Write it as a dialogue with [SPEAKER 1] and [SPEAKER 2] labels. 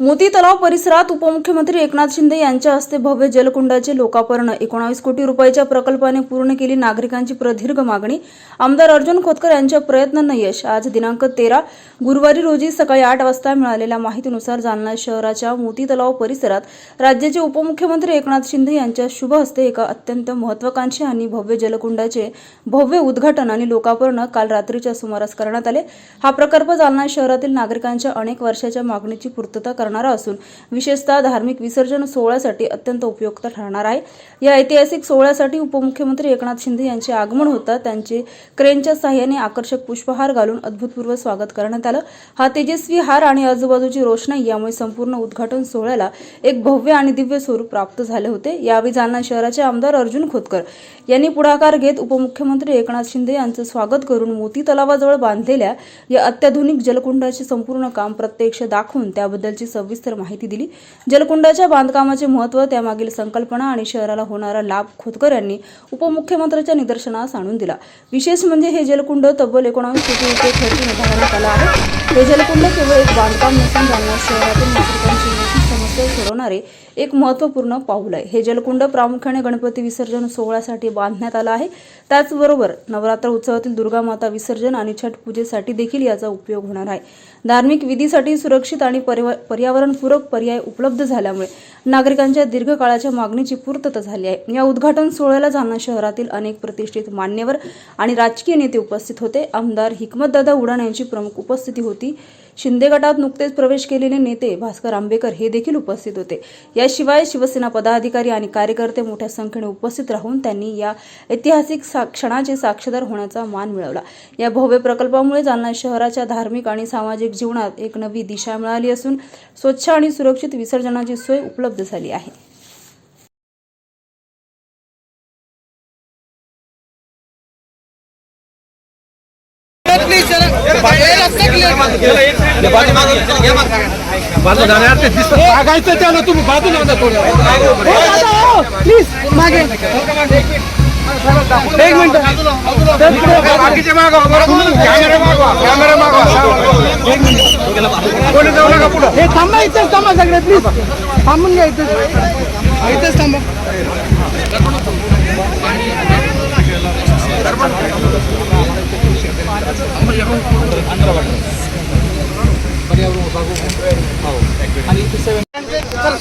[SPEAKER 1] मोती तलाव परिसरात उपमुख्यमंत्री एकनाथ शिंदे यांच्या हस्ते भव्य जलकुंडाचे लोकार्पण. एकोणावीस कोटी रुपयाच्या प्रकल्पाने पूर्ण केली नागरिकांची प्रदीर्घ मागणी. आमदार अर्जुन खोतकर यांच्या प्रयत्नांना यश. आज दिनांक तेरा गुरुवारी रोजी सकाळी आठ वाजता मिळालेल्या माहितीनुसार जालना शहराच्या मोती तलाव परिसरात राज्याचे उपमुख्यमंत्री एकनाथ शिंदे यांच्या शुभ हस्ते एका अत्यंत महत्वाकांक्षी आणि भव्य जलकुंडाचे भव्य उद्घाटन आणि लोकार्पण काल रात्रीच्या सुमारास करण्यात आले. हा प्रकल्प जालना शहरातील नागरिकांच्या अनेक वर्षाच्या मागणीची पूर्तता करणारा असून विशेषतः धार्मिक विसर्जन सोहळ्यासाठी अत्यंत उपयुक्त ठरणार आहे. या ऐतिहासिक सोहळ्यासाठी उपमुख्यमंत्री एकनाथ शिंदे यांचे आगमन होता त्यांचे क्रेनच्या साह्याने आकर्षक पुष्पहार घालून अद्भुतपूर्व स्वागत करण्यात आलं. हा तेजस्वी हार आणि आजूबाजूची रोषणाई यामुळे संपूर्ण उद्घाटन सोहळ्याला एक भव्य आणि दिव्य स्वरूप प्राप्त झाले होते. यावेळी जालना शहराचे आमदार अर्जुन खोतकर यांनी पुढाकार घेत उपमुख्यमंत्री एकनाथ शिंदे यांचं स्वागत करून मोती तलावाजवळ बांधलेल्या या अत्याधुनिक जलकुंडाचे संपूर्ण काम प्रत्यक्ष दाखवून त्याबद्दलची सविस्तर माहिती दिली. जलकुंडाच्या बांधकामाचे महत्त्व त्यामागील संकल्पना आणि शहराला होणारा लाभ खोतकर यांनी उपमुख्यमंत्र्यांच्या निदर्शनास आणून दिला. विशेष म्हणजे हे जलकुंड तब्बल एकोणावीस कोटी रुपये खर्च निर्धारण्यात आला आहे. हे जलकुंड केवळ एक बांधकाम नसून जालना शहरातील नागरिकांची मोठी समस्या सोडवणारे एक महत्त्वपूर्ण पाऊल आहे. हे जलकुंड प्रामुख्याने गणपती विसर्जन सोहळ्यासाठी बांधण्यात आलं आहे. त्याचबरोबर नवरात्र उत्सवातील दुर्गा माता विसर्जन आणि छठ पूजेसाठी देखील याचा उपयोग होणार आहे. धार्मिक विधीसाठी सुरक्षित आणि पर्यावरणपूरक पर्याय उपलब्ध झाल्यामुळे नागरिकांच्या दीर्घकाळाच्या मागणीची पूर्तता झाली आहे. या उद्घाटन सोहळ्याला जालना शहरातील अनेक प्रतिष्ठित मान्यवर आणि राजकीय नेते उपस्थित होते. आमदार हिकमतदादा उडाण यांची प्रमुख उपस्थिती होती. शिंदे गटात नुकतेच प्रवेश केलेले नेते भास्कर आंबेकर हे देखील उपस्थित होते. या याशिवाय शिवसेना पदाधिकारी आणि कार्यकर्ते मोठ्या संख्येने उपस्थित राहून त्यांनी या ऐतिहासिक सा- क्षणाचे साक्षीदार होण्याचा मान मिळवला. या भव्य प्रकल्पामुळे जालना शहराच्या धार्मिक आणि सामाजिक जीवनात एक नवी दिशा मिळाली असून स्वच्छ आणि सुरक्षित विसर्जनाची सोय उपलब्ध झाली आहे.
[SPEAKER 2] प्लीज हे
[SPEAKER 3] बाजू
[SPEAKER 2] त्याला तुम्ही बाजूला होता थोडं. प्लीज मागे. एक मिनिट.
[SPEAKER 3] बाकीचे मागवा कॅमेरा मागवा कॅमेरा मागवा. कोणी जाऊ नका पुढं.
[SPEAKER 2] हे थांबा इथेच थांबा सगळे प्लीज थांबून घ्या इथेच. इथेच थांबा. ಸರ್